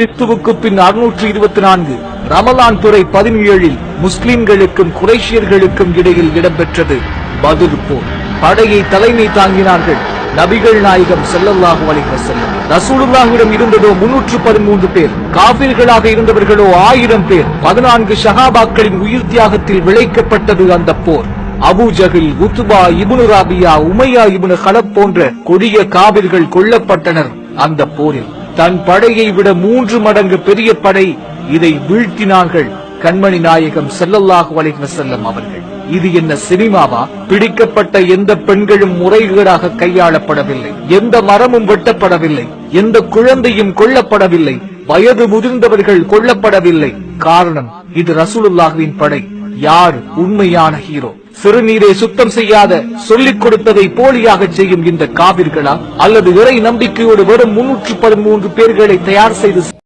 கிறிஸ்துவுக்கு பின் அறுநூற்று இருபத்தி நான்கு ரமலான் துறை பதினேழில் முஸ்லிம்களுக்கும் குரேஷியர்களுக்கும் இடையில் இடம்பெற்றது. பதில் போர் படையை தலைமை தாங்கினார்கள் நபிகள் நாயகம் செல்லல்லாஹு அலிஹசல்லம் வஸல்லம். இருந்ததோ முன்னூற்று பதிமூன்று பேர் காபிர்களாக இருந்தவர்களோ ஆயிரம் பேர் பதினான்கு ஷஹாபாக்களின் உயிர் தியாகத்தில் விளைக்கப்பட்டது அந்த போர். அபுஜகில் உத்துபா இபுனு ராபியா உமையா இபுனு ஹலப் போன்ற கொடிய காபிர்கள் கொல்லப்பட்டனர் அந்த போரில். தன் படையை விட மூன்று மடங்கு பெரிய படை இதை வீழ்த்தினார்கள் கண்மணி நாயகம் ஸல்லல்லாஹு அலைஹி செல்லும் அவர்கள். இது என்ன சினிமாவா? பிடிக்கப்பட்ட எந்த பெண்களும் முறைகேடாக கையாளப்படவில்லை. எந்த மரமும் வெட்டப்படவில்லை. எந்த குழந்தையும் கொல்லப்படவில்லை. வயது முதிர்ந்தவர்கள் கொல்லப்படவில்லை. காரணம் இது ரசூலுல்லாஹுவின் படை. யார்? உண்மையான ஹீரோ. சிறுநீரை சுத்தம் செய்யாத சொல்லிக் கொடுத்ததை போலியாக செய்யும் இந்த காவிர்களா? அல்லது இறை நம்பிக்கையோடு வெறும் முன்னூற்று பதிமூன்று பேர்களை தயார் செய்து